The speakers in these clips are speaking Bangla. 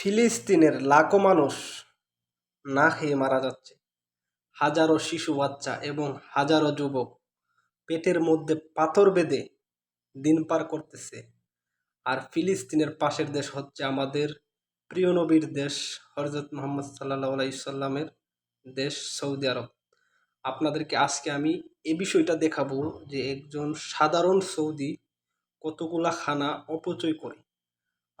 ফিলিস্তিনের লাখো মানুষ না খেয়ে মারা যাচ্ছে। হাজারো শিশু, বাচ্চা এবং হাজারো যুবক পেটের মধ্যে পাথর বেঁধে দিন পার করতেছে। আর ফিলিস্তিনের পাশের দেশ হচ্ছে আমাদের প্রিয় নবীর দেশ হরজত মোহাম্মদ সাল্লাহ আলাইসাল্লামের দেশ সৌদি আরব। আপনাদেরকে আজকে আমি এ বিষয়টা দেখাবো যে একজন সাধারণ সৌদি কতগুলা খানা অপচয় করে।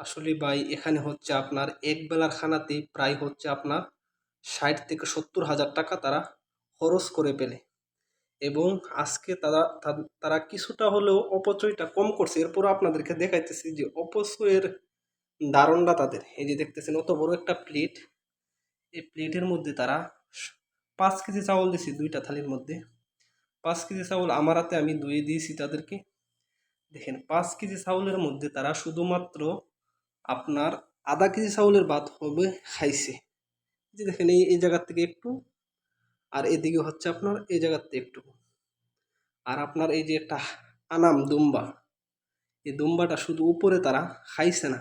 আসলে ভাই, এখানে হচ্ছে আপনার এক বেলার খানাতে প্রায় হচ্ছে আপনার ষাট থেকে সত্তর হাজার টাকা তারা খরচ করে পেলে এবং আজকে তারা তারা কিছুটা হলেও অপচয়টা কম করছে। এরপর আপনাদেরকে দেখাইতেছি যে অপচয়ের দারণটা তাদের। এই যে দেখতেছেন অত বড় একটা প্লেট। এই প্লেটের মধ্যে তারা পাঁচ কেজি চাউল দিয়েছি দুইটা থালির মধ্যে। পাঁচ কেজি চাউল আমার হাতে আমি ধুয়ে দিয়েছি তাদেরকে। দেখেন, পাঁচ কেজি চাউলের মধ্যে তারা শুধুমাত্র আপনার আধা কেজি চাউলের ভাত হবে খাইছে। যে দেখেন, এই এই জায়গার থেকে একটু, আর এদিকে হচ্ছে আপনার, এই জায়গার থেকে একটু। আর আপনার এই যে একটা আনাম দুম্বা, এই দুম্বাটা শুধু উপরে তারা খাইছে না।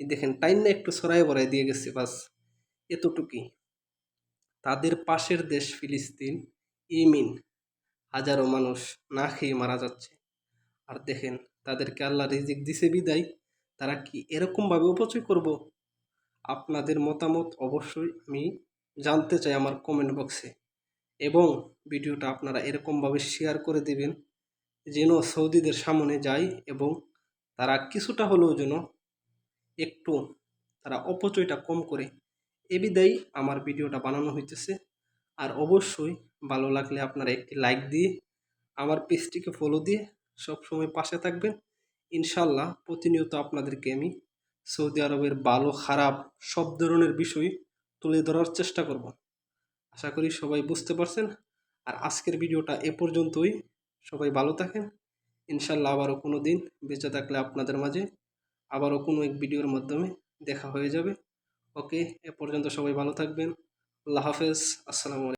এই দেখেন টাইম না একটু সরাই বড়াই দিয়ে গেছে, বাস এতটুকুই। তাদের পাশের দেশ ফিলিস্তিন, ইমিন। হাজারো মানুষ না খেয়ে মারা যাচ্ছে। আর দেখেন, তাদেরকে আল্লাহ রিজিক দিছে, বিদায়। তারা কি এরকমভাবে অপচয় করব? আপনাদের মতামত অবশ্যই আমি জানতে চাই আমার কমেন্ট বক্সে এবং ভিডিওটা আপনারা এরকমভাবে শেয়ার করে দেবেন, যেন সৌদিদের সামনে যায় এবং তারা কিছুটা হলেও যেন একটু তারা অপচয়টা কম করে। এ বিদায় আমার ভিডিওটা বানানো হইতেছে। আর অবশ্যই ভালো লাগলে আপনারা একটি লাইক দিয়ে আমার পেজটিকে ফলো দিয়ে সবসময় পাশে থাকবেন। ইনশাল্লাহ প্রতিনিয়ত আপনাদেরকে আমি সৌদি আরবের ভালো, খারাপ সব ধরনের বিষয় তুলে ধরার চেষ্টা করব। আশা করি সবাই বুঝতে পারছেন। আর আজকের ভিডিওটা এ পর্যন্তই। সবাই ভালো থাকেন। ইনশাল্লাহ আবারও কোনো দিন বেঁচে থাকলে আপনাদের মাঝে আবারও কোনো এক ভিডিওর মাধ্যমে দেখা হয়ে যাবে। ওকে, এ পর্যন্ত সবাই ভালো থাকবেন। আল্লাহ হাফেজ। আসসালামু আলাইকুম।